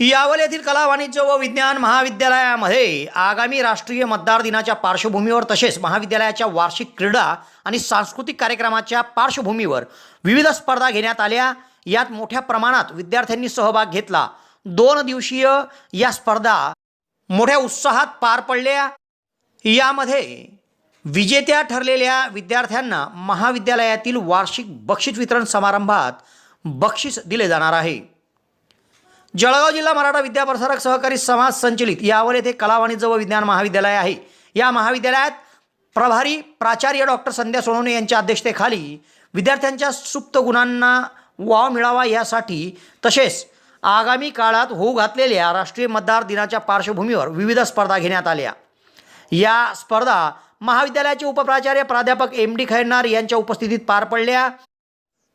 यावल येथील कला वाणिज्य व विज्ञान महाविद्यालयामध्ये आगामी राष्ट्रीय मतदार दिनाच्या पार्श्वभूमीवर तसेच महाविद्यालयाच्या वार्षिक क्रीडा आणि सांस्कृतिक कार्यक्रमाच्या पार्श्वभूमीवर विविध स्पर्धा घेण्यात आल्या. यात मोठ्या प्रमाणात विद्यार्थ्यांनी सहभाग घेतला. दोन दिवसीय या स्पर्धा मोठ्या उत्साहात पार पडल्या. यामध्ये विजेत्या ठरलेल्या विद्यार्थ्यांना महाविद्यालयातील वार्षिक बक्षीस वितरण समारंभात बक्षीस दिले जाणार आहे. जळगाव जिल्हा मराठा विद्याप्रसारक सहकारी समाज संचलित यावर येथे कला वाणिज्य व विज्ञान महाविद्यालय आहे. या महाविद्यालयात प्रभारी प्राचार्य डॉक्टर संध्या सोनवणे यांच्या अध्यक्षतेखाली विद्यार्थ्यांच्या सुप्त गुणांना वाव मिळावा यासाठी तसेच आगामी काळात होऊ घातलेल्या राष्ट्रीय मतदार दिनाच्या पार्श्वभूमीवर विविध स्पर्धा घेण्यात आल्या. या स्पर्धा महाविद्यालयाचे उपप्राचार्य प्राध्यापक एम डी खैरनार यांच्या उपस्थितीत पार पडल्या.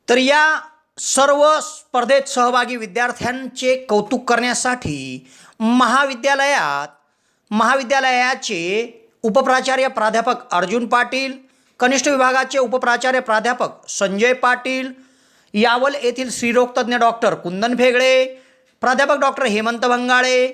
तर या सर्व स्पर्धेत सहभागी विद्यार्थ्यांचे कौतुक करण्यासाठी महाविद्यालयात महाविद्यालयाचे उपप्राचार्य प्राध्यापक अर्जुन पाटील कनिष्ठ विभागाचे उपप्राचार्य प्राध्यापक संजय पाटील यावल येथील स्त्रीरोगतज्ञ डॉक्टर कुंदन भेगळे प्राध्यापक डॉक्टर हेमंत भंगाळे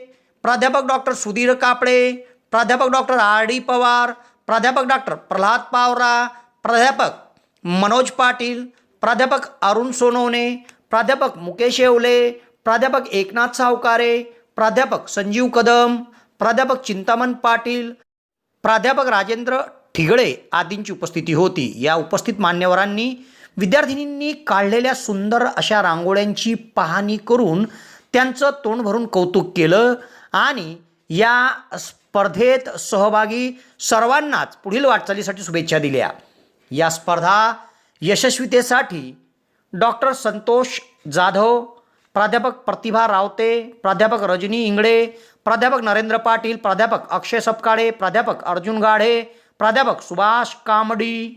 प्राध्यापक डॉक्टर सुधीर कापडे प्राध्यापक डॉक्टर आर डी पवार प्राध्यापक डॉक्टर प्रल्हाद पावरा प्राध्यापक मनोज पाटील प्राध्यापक अरुण सोनवणे प्राध्यापक मुकेश येवले प्राध्यापक एकनाथ सावकारे प्राध्यापक संजीव कदम प्राध्यापक चिंतामण पाटील प्राध्यापक राजेंद्र ठिगळे आदींची उपस्थिती होती. या उपस्थित मान्यवरांनी विद्यार्थिनींनी काढलेल्या सुंदर अशा रांगोळ्यांची पाहणी करून त्यांचं तोंड भरून कौतुक केलं आणि या स्पर्धेत सहभागी सर्वांनाच पुढील वाटचालीसाठी शुभेच्छा दिल्या. या स्पर्धा यशस्वीतेसाठी डॉक्टर संतोष जाधव प्राध्यापक प्रतिभा रावते प्राध्यापक रजनी इंगळे प्राध्यापक नरेंद्र पाटील प्राध्यापक अक्षय सपकाळे प्राध्यापक अर्जुन गाढे प्राध्यापक सुभाष कामडी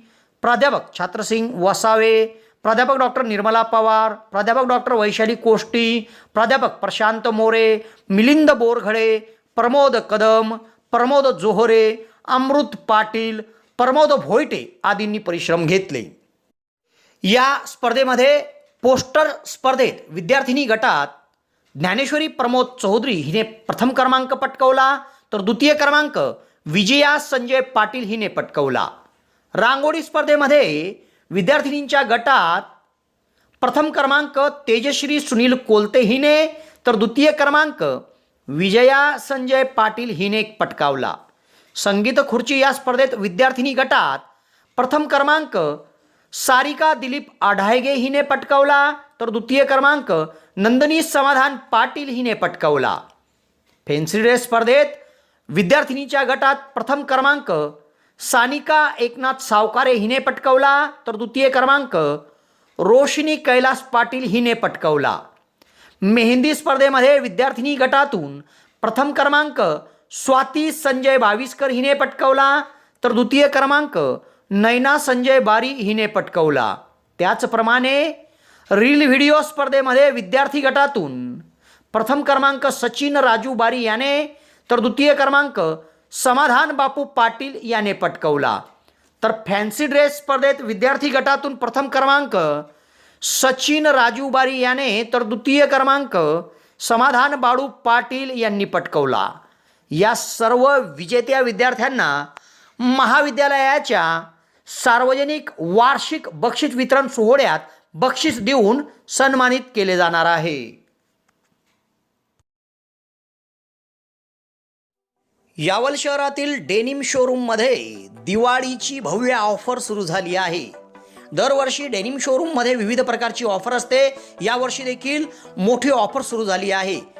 प्राध्यापक छात्रसिंग वसावे प्राध्यापक डॉक्टर निर्मला पवार प्राध्यापक डॉक्टर वैशाली कोष्टी प्राध्यापक प्रशांत मोरे मिलिंद बोरघडे प्रमोद कदम प्रमोद जोहरे अमृत पाटील प्रमोद भोयटे आदींनी परिश्रम घेतले. या स्पर्धेमध्ये पोस्टर स्पर्धेत विद्यार्थिनी गटात ज्ञानेश्वरी प्रमोद चौधरी हिने प्रथम क्रमांक पटकवला तर द्वितीय क्रमांक विजया संजय पाटील हिने पटकवला. रांगोळी स्पर्धेमध्ये विद्यार्थिनींच्या गटात प्रथम क्रमांक तेजश्री सुनील कोलते हिने तर द्वितीय क्रमांक विजया संजय पाटील हिने पटकावला. संगीत खुर्ची या स्पर्धेत विद्यार्थिनी गटात प्रथम क्रमांक सारिका दिलीप आढायगे हिने पटकावला तर द्वितीय क्रमांक नंदनी समाधान पाटील हिने पटकावला. फेन्सी रेस स्पर्धेत विद्यार्थिनीच्या गटात प्रथम क्रमांक सानिका एकनाथ सावकारे हिने पटकावला तर द्वितीय क्रमांक रोशिनी कैलास पाटील हिने पटकावला. मेहंदी स्पर्धेमध्ये विद्यार्थिनी गटातून प्रथम क्रमांक स्वाती संजय बाविस्कर हिने पटकावला तर द्वितीय क्रमांक नैना संजय बारी हिने पटकवला. त्याचप्रमाणे रील व्हिडिओ स्पर्धेमध्ये विद्यार्थी गटातून प्रथम क्रमांक सचिन राजू बारी याने तर द्वितीय क्रमांक समाधान बापू पाटील याने पटकवला. तर फॅन्सी ड्रेस स्पर्धेत विद्यार्थी गटातून प्रथम क्रमांक सचिन राजू बारी याने तर द्वितीय क्रमांक समाधान बाळू पाटील यांनी पटकवला. या सर्व विजेत्या विद्यार्थ्यांना महाविद्यालयाच्या सार्वजनिक वार्षिक बक्षीस वितरण सोहळ्यात बक्षीस देऊन सन्मानित केले जाणार आहे. यावल शहरातील डेनिम शोरूममध्ये दिवाळीची भव्य ऑफर सुरू झाली आहे. दरवर्षी डेनिम शोरूममध्ये विविध प्रकारची ऑफर असते. यावर्षी देखील मोठी ऑफर सुरू झाली आहे.